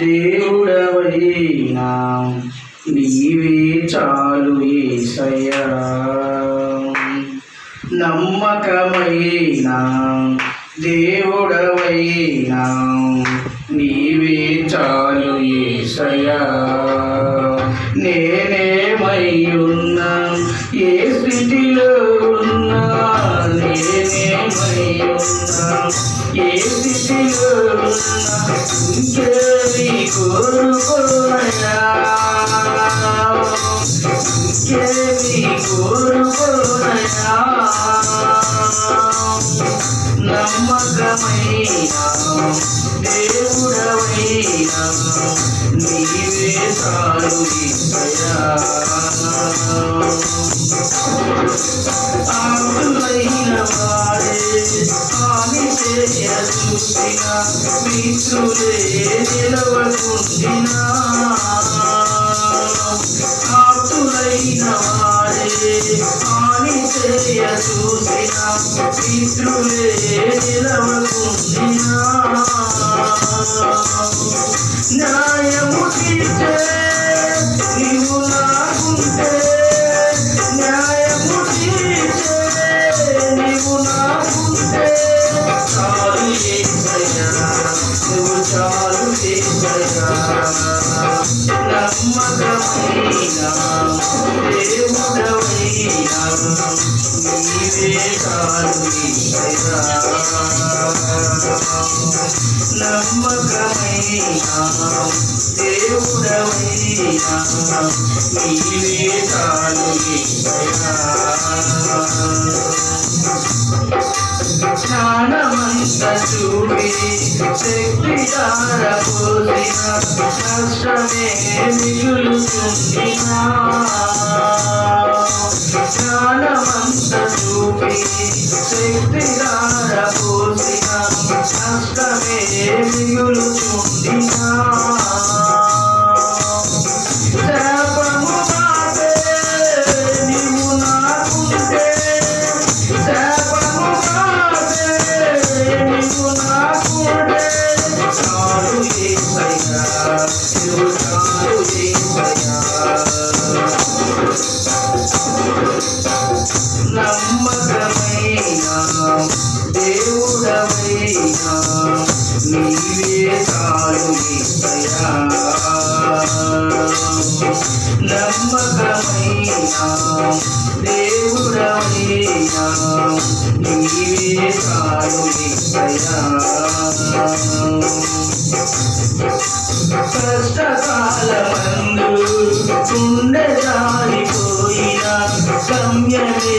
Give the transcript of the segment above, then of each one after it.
దేవుడవైనా. నీవే చాలు ఏసయ్యా నమ్మకమైనా. దేవుడవైనా. నీవే చాలు ఏసయ్యా నేనేమై ఏ స్థితిలో ఉన్నా కోరుకోనయా కోరుకోనయా నమ్మకమైన నీవే చూసిన మిత్రులే నిలవకుండినా ఆకులైన వాడే హాని చేయ చూసిన మిత్రులే పాలు చాలు ఏసయ్యా నమ్మకమైన దేవుడవైనా నీవే కాలు ఏసయ్యా నమ్మకమైన దేవుడవైనా నీవే చూపి శక్తి పోసిన కష్టమే మిగులుతుందినా జ్ఞానమంత చూపి శక్తి పోసిన కష్టమే మిగులుతుందినా దేవుడవైనా నీవే చాలు యేసయ్యా నమ్మకమైన నీవే చాలు కష్టకాలమందు గుండె గమ్యమే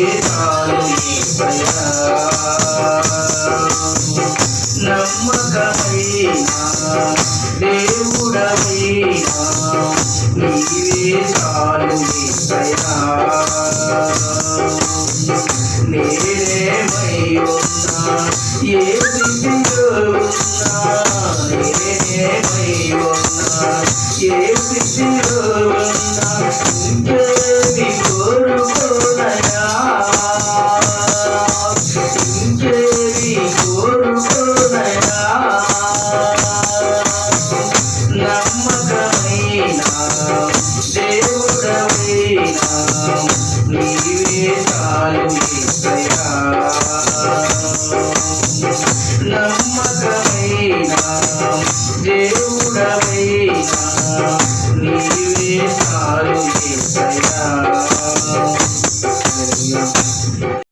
చాలు యేసయ్యా నమ్మకమైన నీవే చాలు నేనేమై ఉన్నా ఏ స్థితిలో ఉన్నా నేనేమై ఉన్నా ఏ స్థితిలో ఉన్నా దేవుడవైనా